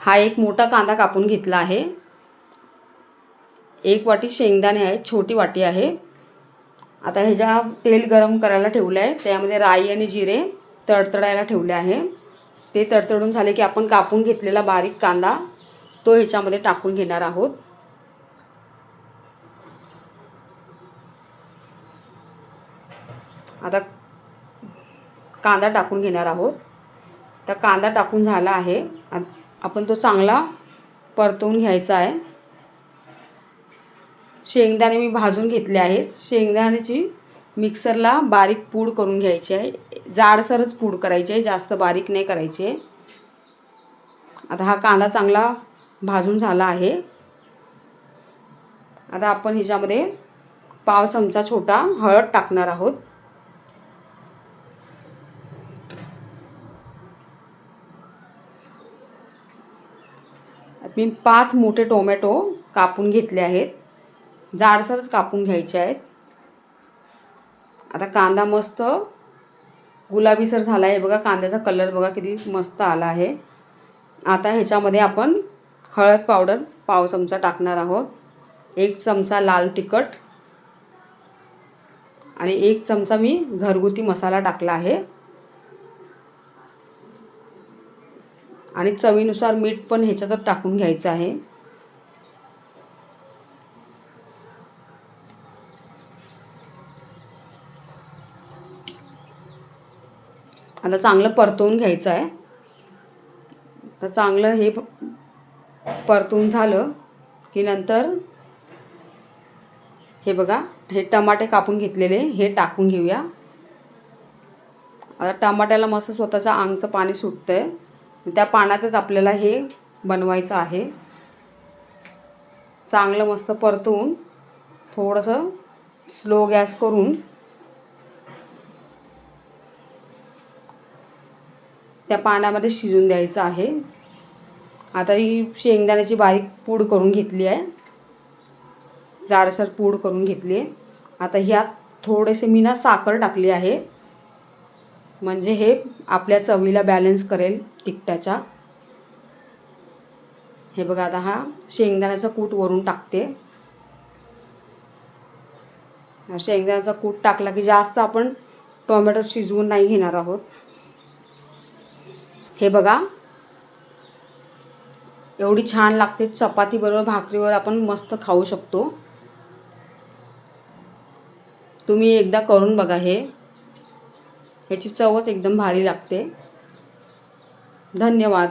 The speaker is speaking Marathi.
हा एक मोठा कांदा कापून घेतला आहे. एक वाटी शेंगदाणे आहे छोटी वाटी आहे. आता ह्याच्या तेल गरम करायला ठेवलं आहे त्यामध्ये राई आणि जिरे तडतडायला ठेवले आहे. ते तडतडून झाले की आपण कापून घेतलेला बारीक कांदा तो ह्याच्यामध्ये टाकून घेणार आहोत. आता कांदा टाकून घेणार आहोत. तर कांदा टाकून झाला आहे. आपण तो चांगला परतवून घ्यायचा आहे. शेंगदाणे मी भाजून घेतले आहेत. शेंगदाण्याची मिक्सरला बारीक पूड करून घ्यायची आहे. जाडसरच पूड करायची आहे. जास्त बारीक नाही करायची आहे. आता हा कांदा चांगला भाजून झाला आहे. आता आपण ह्याच्यामध्ये पाव चमचा छोटा हळद टाकणार आहोत. मी पाच मोठे टोमॅटो कापून घेतले आहेत. जाडसरच कापून घ्यायचे आहेत. आता कांदा मस्त गुलाबीसर झाला आहे बघा कांद्याचा कलर बघा किती मस्त आला आहे. आता ह्याच्यामध्ये आपण हळद पावडर पाव चमचा टाकणार आहोत. एक चमचा लाल तिखट आणि एक चमचा मी घरगुती मसाला टाकला आहे. आणि चवीनुसार मीठ पण ह्याच्यातच टाकून घ्यायचं आहे. आता चांगलं परतवून घ्यायचं आहे. तर चांगलं हे परतून झालं की नंतर हे बघा हे टमाटे कापून घेतलेले हे टाकून घेऊया. आता टमाट्याला मस्त स्वतःचं अंगचं पाणी सुटतं आहे त्या पाण्यातच आपल्याला हे बनवायचं आहे. चांगलं मस्त परतवून थोडंसं स्लो गॅस करून त्या पाण्यामध्ये शिजून द्यायचं आहे. आता ही शेंगदाण्याची बारीक पूड करून घेतली आहे. जाडसर पूड करून घेतली आहे. आता ह्यात थोडेसे मी ना साखर टाकली आहे. म्हणजे हे आपल्या चवीला बॅलन्स करेल तिखटाच्या. हे बघा आता हा शेंगदाण्याचा कूट वरून टाकते. शेंगदाण्याचा कूट टाकला की जास्त आपण टोमॅटो शिजवून नाही घेणार आहोत. हे बघा. एवढी छान लागते. चपातीबरोबर भाकरीवर आपण मस्त खाऊ शकतो. तुम्ही एकदा करून बघा हे. ह्याची चवच एकदम भारी लागते. धन्यवाद.